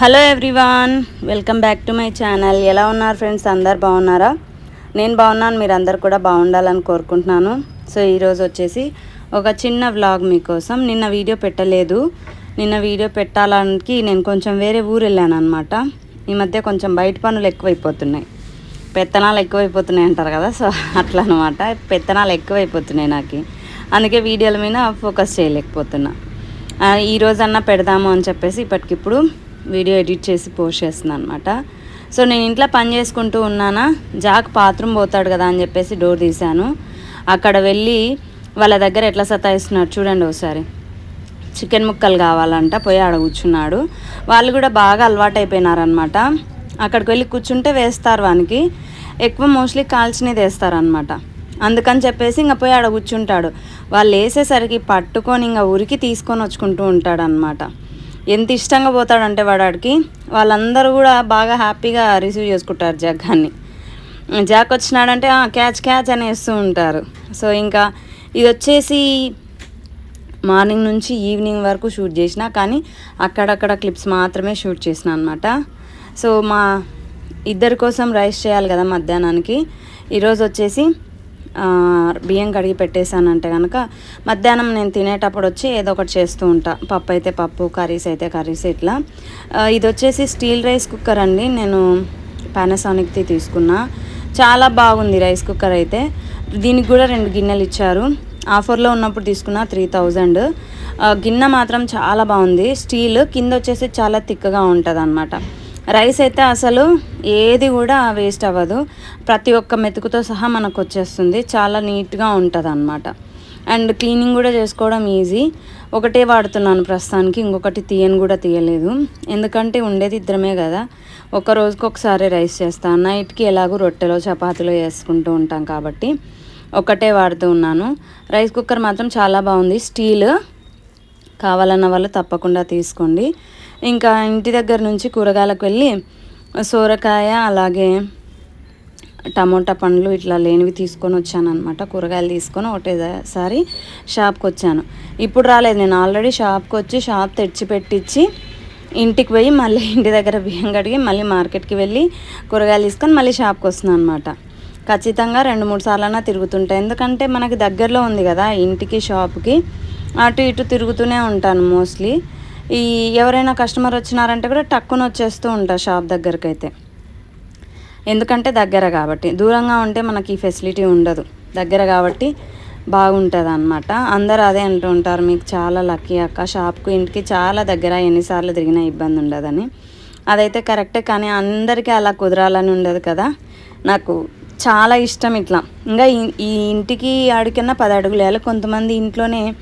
Hello everyone welcome back to my channel. ఎలా ఉన్నారు friends? అందరు బాగున్నారా? నేను బాగున్నాను మీరు అందరు కూడా బాగుండాలని కోరుకుంటున్నాను. సో ఈరోజు వచ్చేసి ఒక చిన్న వ్లాగ్ మీకోసం. నిన్న వీడియో పెట్టలేదు. నిన్న వీడియో పెట్టాలనికి నేను కొంచెం వేరే ఊరు వెళ్ళాను అనమాట ఈ మధ్య కొంచెం బయట పనులు ఎక్కువైపోతున్నాయి. పెత్తనాలు ఎక్కువైపోతున్నాయి అంటారు కదా సో అట్లా అనమాట పెత్తనాలు ఎక్కువైపోతున్నాయి నాకు. అందుకే వీడియోల మీద ఫోకస్ చేయలేకపోతున్నా. ఈరోజన్నా ఈ రోజన్నా పెడదాము అని చెప్పేసి ఇప్పటికిప్పుడు వీడియో ఎడిట్ చేసి పోస్ట్ చేస్తున్నాను అనమాట సో నేను ఇంట్లో పని చేసుకుంటూ ఉన్నానా జాక్ బాత్రూమ్ పోతాడు కదా అని చెప్పేసి డోర్ తీశాను. అక్కడ వెళ్ళి వాళ్ళ దగ్గర ఎట్లా సతాయిస్తున్నారు చూడండి ఒకసారి. చికెన్ ముక్కలు కావాలంట పోయి ఆడ కూర్చున్నాడు. వాళ్ళు కూడా బాగా అలవాటు అయిపోయినారనమాట అక్కడికి వెళ్ళి కూర్చుంటే వేస్తారు వానికి. ఎక్కువ మోస్ట్లీ కాల్చినది వేస్తారనమాట అందుకని చెప్పేసి ఇంకా పోయి ఆడ కూర్చుంటాడు. వాళ్ళు వేసేసరికి పట్టుకొని ఇంకా ఉరికి తీసుకొని వచ్చుకుంటూ ఉంటాడనమాట ఎంత ఇష్టంగా పోతాడంటే వాడాడికి వాళ్ళందరూ కూడా బాగా హ్యాపీగా రిసీవ్ చేసుకుంటారు జగ్గాన్ని. జాక్ వచ్చినాడంటే క్యాచ్ క్యాచ్ అని వేస్తూ ఉంటారు. సో ఇంకా ఇది వచ్చేసి మార్నింగ్ నుంచి ఈవినింగ్ వరకు షూట్ చేసిన కానీ అక్కడక్కడ క్లిప్స్ మాత్రమే షూట్ చేసిన అనమాట సో మా ఇద్దరి కోసం రైస్ చేయాలి కదా మధ్యాహ్నానికి. ఈరోజు వచ్చేసి బియ్యం కడిగి పెట్టేశానంటే కనుక మధ్యాహ్నం నేను తినేటప్పుడు వచ్చి ఏదో ఒకటి చేస్తూ ఉంటా. పప్పు అయితే పప్పు కర్రీస్ అయితే కర్రీస్ ఇట్లా. ఇది వచ్చేసి స్టీల్ రైస్ కుక్కర్ అండి. నేను పానాసానిక్ది తీసుకున్నా. చాలా బాగుంది రైస్ కుక్కర్ అయితే. దీనికి కూడా రెండు గిన్నెలు ఇచ్చారు. ఆఫర్లో ఉన్నప్పుడు తీసుకున్న త్రీ థౌజండ్. గిన్నె మాత్రం చాలా బాగుంది. స్టీల్ కింద వచ్చేసి చాలా తిక్కగా ఉంటుంది అనమాట రైస్ అయితే అసలు ఏది కూడా వేస్ట్ అవ్వదు. ప్రతి ఒక్క మెతుకుతో సహా మనకు వచ్చేస్తుంది. చాలా నీట్గా ఉంటుంది అనమాట అండ్ క్లీనింగ్ కూడా చేసుకోవడం ఈజీ. ఒకటే వాడుతున్నాను ప్రస్తుతానికి ఇంకొకటి తీయను కూడా తీయలేదు. ఎందుకంటే ఉండేది ఇద్దరమే కదా. ఒక రోజుకి ఒకసారి రైస్ చేస్తాను నైట్కి ఎలాగో రొట్టెలో చపాతీలో వేసుకుంటూ ఉంటాం కాబట్టి ఒకటే వాడుతూ ఉన్నాను. రైస్ కుక్కర్ మాత్రం చాలా బాగుంది. స్టీల్ కావాలన్న వాళ్ళు తప్పకుండా తీసుకోండి. ఇంకా ఇంటి దగ్గర నుంచి కూరగాయలకు వెళ్ళి సోరకాయ అలాగే టమోటా పండ్లు ఇట్లా లేనివి తీసుకొని వచ్చాను అనమాట కూరగాయలు తీసుకొని ఒకటేసారి షాప్కి వచ్చాను. ఇప్పుడు రాలేదు. నేను ఆల్రెడీ షాప్కి వచ్చి షాప్ తెచ్చిపెట్టించి ఇంటికి పోయి మళ్ళీ ఇంటి దగ్గర బియ్యం కడిగి మళ్ళీ మార్కెట్కి వెళ్ళి కూరగాయలు తీసుకొని మళ్ళీ షాప్కి వస్తున్నాను అనమాట ఖచ్చితంగా రెండు మూడు సార్లన్నా తిరుగుతుంటాయి ఎందుకంటే మనకి దగ్గరలో ఉంది కదా ఇంటికి షాప్కి. అటు ఇటు తిరుగుతూనే ఉంటాను మోస్ట్లీ. ఈ ఎవరైనా కస్టమర్ వచ్చినారంటే కూడా టక్కున వచ్చేస్తూ ఉంటారు షాప్ దగ్గరికి అయితే ఎందుకంటే దగ్గర కాబట్టి. దూరంగా ఉంటే మనకి ఈ ఫెసిలిటీ ఉండదు. దగ్గర కాబట్టి బాగుంటుంది అనమాట అందరూ అదే అంటూ ఉంటారు మీకు చాలా లక్కీ అక్క షాప్కు ఇంటికి చాలా దగ్గర ఎన్నిసార్లు తిరిగినా ఇబ్బంది ఉండదని. అదైతే కరెక్టే కానీ అందరికీ అలా కుదరాలని ఉండదు కదా. నాకు చాలా ఇష్టం ఇట్లా. ఇంకా ఈ- ఇంటికి ఆడికన్నా పది అడుగులు వేయాలి. కొంతమంది ఇంట్లోనే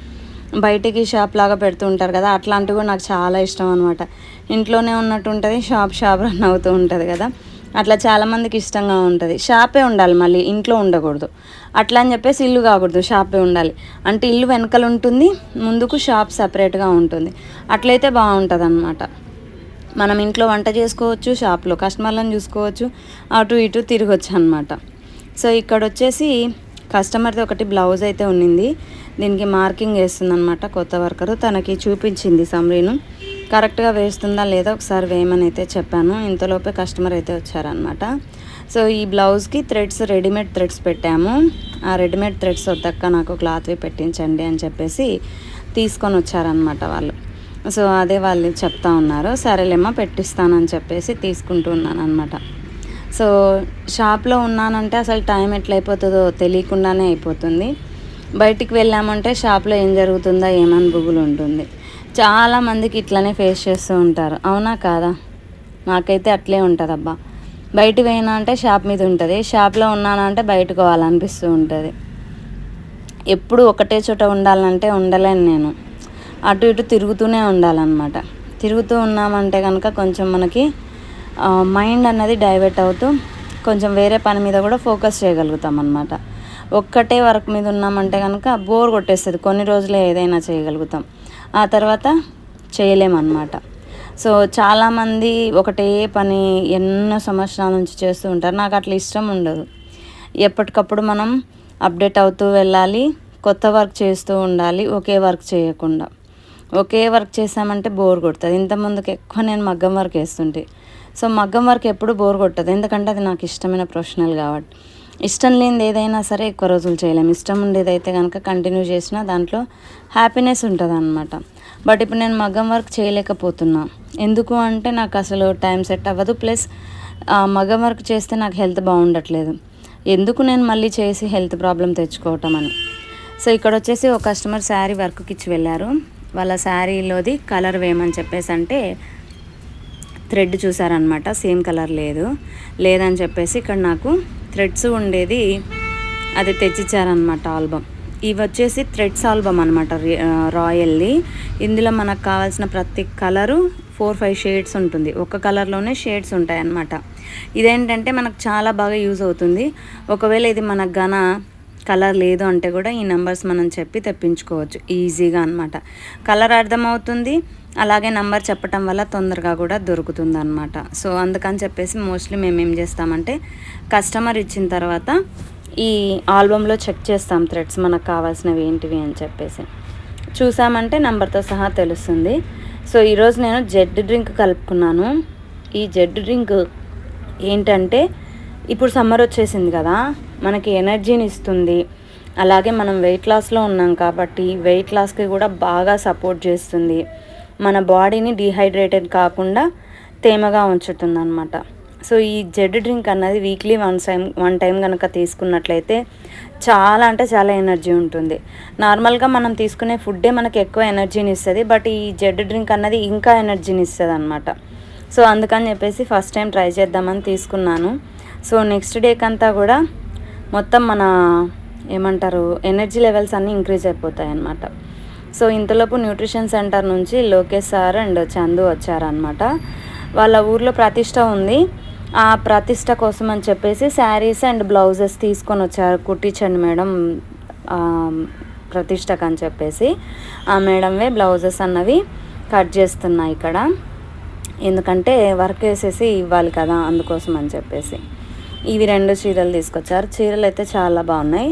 బయటికి షాప్ లాగా పెడుతూ ఉంటారు కదా అట్లాంటివి కూడా నాకు చాలా ఇష్టం అనమాట ఇంట్లోనే ఉన్నట్టు ఉంటుంది షాప్ షాప్ రన్ అవుతూ ఉంటుంది కదా. అట్లా చాలామందికి ఇష్టంగా ఉంటుంది. షాపే ఉండాలి మళ్ళీ ఇంట్లో ఉండకూడదు. అట్లా అని చెప్పేసి ఇల్లు కాకూడదు షాపే ఉండాలి. అంటే ఇల్లు వెనకలు ఉంటుంది ముందుకు షాప్ సపరేట్గా ఉంటుంది. అట్లయితే బాగుంటుంది అనమాట మనం ఇంట్లో వంట చేసుకోవచ్చు షాప్లో కస్టమర్లను చూసుకోవచ్చు అటు ఇటు తిరగచ్చు అనమాట సో ఇక్కడ వచ్చేసి కస్టమర్ది ఒకటి బ్లౌజ్ అయితే ఉన్నింది. దీనికి మార్కింగ్ వేస్తుందనమాట కొత్త వర్కరు. తనకి చూపించింది సమ్రీను. కరెక్ట్గా వేస్తుందా లేదా ఒకసారి వేయమని అయితే చెప్పాను. ఇంతలోపే కస్టమర్ అయితే వచ్చారనమాట సో ఈ బ్లౌజ్కి థ్రెడ్స్ రెడీమేడ్ థ్రెడ్స్ పెట్టాము. ఆ రెడీమేడ్ థ్రెడ్స్ వద్దక్క నాకు క్లాత్వి పెట్టించండి అని చెప్పేసి తీసుకొని వచ్చారనమాట వాళ్ళు. సో అదే వాళ్ళు చెప్తా ఉన్నారు. సరేలేమ్మా పెట్టిస్తానని చెప్పేసి తీసుకుంటూ ఉన్నాను అనమాట సో షాప్లో ఉన్నానంటే అసలు టైం ఎట్లయిపోతుందో తెలియకుండానే అయిపోతుంది. బయటికి వెళ్ళామంటే షాప్లో ఏం జరుగుతుందో ఏమని బుగులు ఉంటుంది. చాలా మందికి ఇట్లనే ఫేస్ చేస్తూ ఉంటారు. అవునా కాదా? నాకైతే అట్లే ఉంటుంది అబ్బా బయటికి పోయినా అంటే షాప్ మీద ఉంటుంది. షాప్లో ఉన్నానంటే బయటకు పోవాలనిపిస్తూ ఉంటుంది. ఎప్పుడు ఒకటే చోట ఉండాలంటే ఉండలేను నేను. అటు ఇటు తిరుగుతూనే ఉండాలన్నమాట. తిరుగుతూ ఉన్నామంటే కనుక కొంచెం మనకి మైండ్ అన్నది డైవర్ట్ అవుతూ కొంచెం వేరే పని మీద కూడా ఫోకస్ చేయగలుగుతాం అనమాట ఒక్కటే వర్క్ మీద ఉన్నామంటే కనుక బోర్ కొట్టేస్తుంది. కొన్ని రోజులే ఏదైనా చేయగలుగుతాం. ఆ తర్వాత చేయలేమన్నమాట. సో చాలామంది ఒకటే పని ఎన్నో సంవత్సరాల నుంచి చేస్తూ ఉంటారు. నాకు అట్లా ఇష్టం ఉండదు. ఎప్పటికప్పుడు మనం అప్డేట్ అవుతూ వెళ్ళాలి కొత్త వర్క్ చేస్తూ ఉండాలి ఒకే వర్క్ చేయకుండా. ఒకే వర్క్ చేసామంటే బోర్ కొడుతుంది. ఇంతకుముందుకు ఎక్కువ నేను మగ్గం వర్క్ వేస్తుంటే సో మగ్గం వర్క్ ఎప్పుడు బోర్ కొట్టదు. ఎందుకంటే అది నాకు ఇష్టమైన ప్రొఫెషనల్ కాబట్టి. ఇష్టం లేనిది ఏదైనా సరే ఎక్కువ రోజులు చేయలేము. ఇష్టం ఉండేది అయితే కనుక కంటిన్యూ చేసినా దాంట్లో హ్యాపీనెస్ ఉంటుంది అనమాట బట్ ఇప్పుడు నేను మగ్గం వర్క్ చేయలేకపోతున్నా. ఎందుకు అంటే నాకు అసలు టైం సెట్ అవ్వదు. ప్లస్ మగ్గం వర్క్ చేస్తే నాకు హెల్త్ బాగుండట్లేదు. ఎందుకు నేను మళ్ళీ చేసి హెల్త్ ప్రాబ్లం తెచ్చుకోవటం అని? సో ఇక్కడ వచ్చేసి ఒక కస్టమర్ శారీ వర్క్కి ఇచ్చి వెళ్ళారు. వాళ్ళ శారీలోది కలర్ వేయమని చెప్పేసి అంటే థ్రెడ్ చూసారనమాట సేమ్ కలర్ లేదు. లేదని చెప్పేసి ఇక్కడ నాకు థ్రెడ్స్ ఉండేది అది తెచ్చిచ్చారనమాట ఆల్బమ్. ఇవి వచ్చేసి థ్రెడ్స్ ఆల్బమ్ అనమాట రాయల్ది. ఇందులో మనకు కావాల్సిన ప్రతి కలరు ఫోర్ ఫైవ్ షేడ్స్ ఉంటుంది. ఒక కలర్లోనే షేడ్స్ ఉంటాయి అనమాట ఇదేంటంటే మనకు చాలా బాగా యూజ్ అవుతుంది. ఒకవేళ ఇది మనకు గన కలర్ లేదు అంటే కూడా ఈ నెంబర్స్ మనం చెప్పి తెప్పించుకోవచ్చు. ఈజీగా అనమాట కలర్ అర్థమవుతుంది. అలాగే నంబర్ చెప్పటం వల్ల తొందరగా కూడా దొరుకుతుంది అనమాట సో అందుకని చెప్పేసి మోస్ట్లీ మేము ఏం చేస్తామంటే కస్టమర్ ఇచ్చిన తర్వాత ఈ ఆల్బంలో చెక్ చేస్తాం థ్రెడ్స్ మనకు కావాల్సినవి ఏంటివి అని చెప్పేసి. చూసామంటే నెంబర్తో సహా తెలుస్తుంది. సో ఈరోజు నేను జెడ్ డ్రింక్ కలుపుకున్నాను. ఈ జెడ్ డ్రింక్ ఏంటంటే ఇప్పుడు సమ్మర్ వచ్చేసింది కదా మనకి ఎనర్జీని ఇస్తుంది అలాగే మనం వెయిట్ లాస్లో ఉన్నాం కాబట్టి వెయిట్ లాస్కి కూడా బాగా సపోర్ట్ చేస్తుంది. మన బాడీని డీహైడ్రేటెడ్ కాకుండా తేమగా ఉంచుతుంది అనమాట సో ఈ జెడ్ డ్రింక్ అన్నది weekly one time one time కనుక తీసుకున్నట్లయితే చాలా అంటే చాలా ఎనర్జీ ఉంటుంది. నార్మల్గా మనం తీసుకునే ఫుడ్డే మనకి ఎక్కువ ఎనర్జీని ఇస్తుంది బట్ ఈ జెడ్ డ్రింక్ అన్నది ఇంకా ఎనర్జీని ఇస్తుంది అనమాట సో అందుకని చెప్పేసి ఫస్ట్ టైం ట్రై చేద్దామని తీసుకున్నాను. సో నెక్స్ట్ డేకంతా కూడా మొత్తం మన ఏమంటారు ఎనర్జీ లెవెల్స్ అన్నీ ఇంక్రీజ్ అయిపోతాయి అన్నమాట సో ఇంతలోపు న్యూట్రిషన్ సెంటర్ నుంచి లోకేష్ సార్ అండ్ చందు వచ్చారనమాట వాళ్ళ ఊర్లో ప్రతిష్ట ఉంది. ఆ ప్రతిష్ట కోసం అని చెప్పేసి శారీస్ అండ్ బ్లౌజెస్ తీసుకొని వచ్చారు కుట్టించండి మేడం ప్రతిష్టకు అని చెప్పేసి. ఆ మేడంవే బ్లౌజెస్ అన్నవి కట్ చేస్తున్నాయి ఇక్కడ. ఎందుకంటే వర్క్ వేసేసి ఇవ్వాలి కదా అందుకోసం అని చెప్పేసి. ఇవి రెండు చీరలు తీసుకొచ్చారు. చీరలు అయితే చాలా బాగున్నాయి.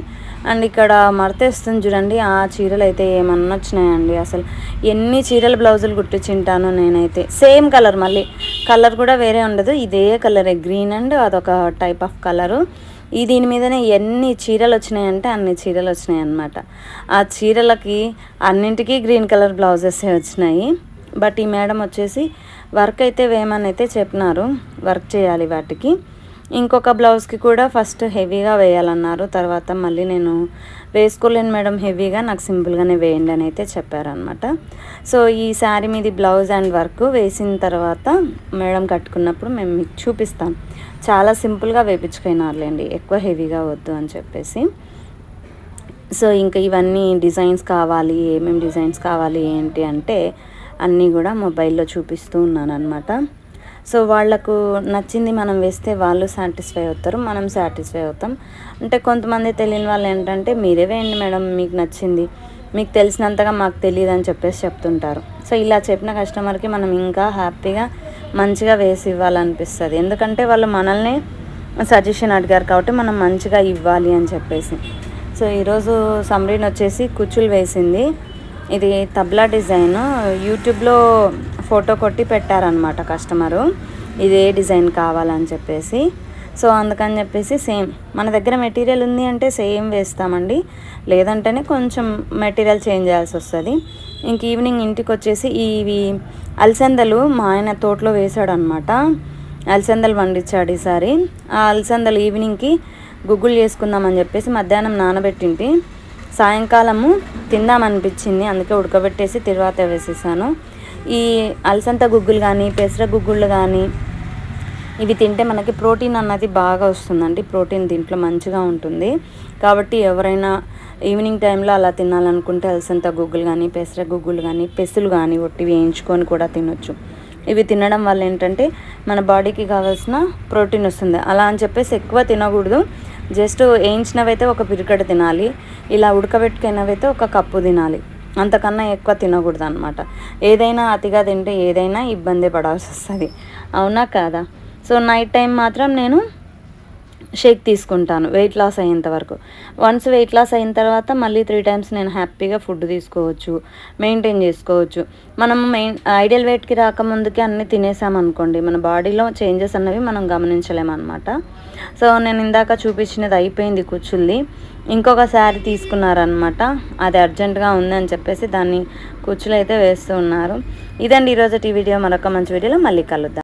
అండ్ ఇక్కడ మడతేస్తుంది చూడండి ఆ చీరలు అయితే ఏమన్నా వచ్చినాయండి. అసలు ఎన్ని చీరల బ్లౌజులు కుట్టించింటాను నేనైతే. సేమ్ కలర్ మళ్ళీ. కలర్ కూడా వేరే ఉండదు. ఇదే కలరే గ్రీన్ అండ్ అదొక టైప్ ఆఫ్ కలరు. ఈ దీని మీదనే ఎన్ని చీరలు వచ్చినాయంటే అన్ని చీరలు వచ్చినాయి అన్నమాట ఆ చీరలకి అన్నింటికీ గ్రీన్ కలర్ బ్లౌజెస్ వచ్చినాయి. బట్ ఈ మేడం వచ్చేసి వర్క్ అయితే వేయమని అయితే చెప్పినారు. వర్క్ చేయాలి వాటికి. ఇంకొక బ్లౌజ్కి కూడా ఫస్ట్ హెవీగా వేయాలన్నారు. తర్వాత మళ్ళీ నేను వేసుకోలేను మేడం హెవీగా నాకు సింపుల్గానే వేయండి అని అయితే చెప్పారనమాట సో ఈ శారీ మీది బ్లౌజ్ అండ్ వర్క్ వేసిన తర్వాత మేడం కట్టుకున్నప్పుడు మేము మీకు చూపిస్తాం. చాలా సింపుల్గా వేపించుకున్నారులేండి ఎక్కువ హెవీగా వద్దు అని చెప్పేసి. సో ఇంకా ఇవన్నీ డిజైన్స్ కావాలి ఏమేమి డిజైన్స్ కావాలి ఏంటి అంటే అన్నీ కూడా మొబైల్లో చూపిస్తూ ఉన్నాను అనమాట సో వాళ్ళకు నచ్చింది మనం వేస్తే వాళ్ళు సాటిస్ఫై అవుతారు మనం సాటిస్ఫై అవుతాం. అంటే కొంతమంది తెలియని వాళ్ళు ఏంటంటే మీరే వేయండి మేడం మీకు నచ్చింది. మీకు తెలిసినంతగా మాకు తెలియదు అని చెప్పేసి చెప్తుంటారు. సో ఇలా చెప్పిన కస్టమర్కి మనం ఇంకా హ్యాపీగా మంచిగా వేసి ఇవ్వాలనిపిస్తుంది. ఎందుకంటే వాళ్ళు మనల్ని సజెషన్ అడిగారు కాబట్టి మనం మంచిగా ఇవ్వాలి అని చెప్పేసి. సో ఈరోజు సమ్రీన్ వచ్చేసి కుచ్చులు వేసింది. ఇది తబ్లా డిజైన్. యూట్యూబ్లో ఫోటో కొట్టి పెట్టారనమాట కస్టమరు. ఇదే డిజైన్ కావాలని చెప్పేసి. సో అందుకని చెప్పేసి సేమ్ మన దగ్గర మెటీరియల్ ఉంది అంటే సేమ్ వేస్తామండి. లేదంటేనే కొంచెం మెటీరియల్ చేంజ్ చేయాల్సి వస్తుంది. ఇంక ఈవినింగ్ ఇంటికి వచ్చేసి ఇవి అలసందలు మా ఆయన తోటలో వేసాడు అనమాట అలసందలు పండించాడు ఈసారి. ఆ అలసందలు ఈవినింగ్కి గుగ్గులు చేసుకుందామని చెప్పేసి మధ్యాహ్నం నానబెట్టింటి. సాయంకాలము తిందామనిపించింది అందుకే ఉడకబెట్టేసి తర్వాత వేసేసాను. ఈ అలసంత గుగ్గులు కానీ పెసర గుగ్గులు కానీ ఇవి తింటే మనకి ప్రోటీన్ అన్నది బాగా వస్తుందండి. ప్రోటీన్ దీంట్లో మంచిగా ఉంటుంది. కాబట్టి ఎవరైనా ఈవినింగ్ టైంలో అలా తినాలనుకుంటే అలసంత గుగ్గులు కానీ పెసర గుగ్గులు కానీ పెసులు కానీ ఒట్టి వేయించుకొని కూడా తినొచ్చు. ఇవి తినడం వల్ల ఏంటంటే మన బాడీకి కావాల్సిన ప్రోటీన్ వస్తుంది. అలా అని చెప్పేసి ఎక్కువ తినకూడదు. జస్ట్ వేయించినవైతే ఒక పిరికడ తినాలి ఇలా ఉడకబెట్టుకున్నవైతే ఒక కప్పు తినాలి. అంతకన్నా ఎక్కువ తినకూడదు అనమాట ఏదైనా అతిగా తింటే ఏదైనా ఇబ్బంది పడాల్సి వస్తుంది అవునా కాదా? సో నైట్ టైం మాత్రం నేను షేక్ తీసుకుంటాను వెయిట్ లాస్ అయ్యేంత వరకు. వన్స్ వెయిట్ లాస్ అయిన తర్వాత మళ్ళీ త్రీ టైమ్స్ నేను హ్యాపీగా ఫుడ్ తీసుకోవచ్చు మెయింటైన్ చేసుకోవచ్చు. మనం మెయిన్ ఐడియల్ వెయిట్కి రాకముందుకే అన్నీ తినేసామనుకోండి మన బాడీలో చేంజెస్ అన్నవి మనం గమనించలేమన్నమాట. సో నేను ఇందాక చూపించినది అయిపోయింది కూర్చుంది ఇంకొక శారీ తీసుకున్నారనమాట అది అర్జెంటుగా ఉందని చెప్పేసి దాన్ని కూర్చులు అయితే వేస్తూ ఉన్నారు. ఇదండి ఈరోజు ఈ వీడియో. మరొక మంచి వీడియోలో మళ్ళీ కలుద్దాం.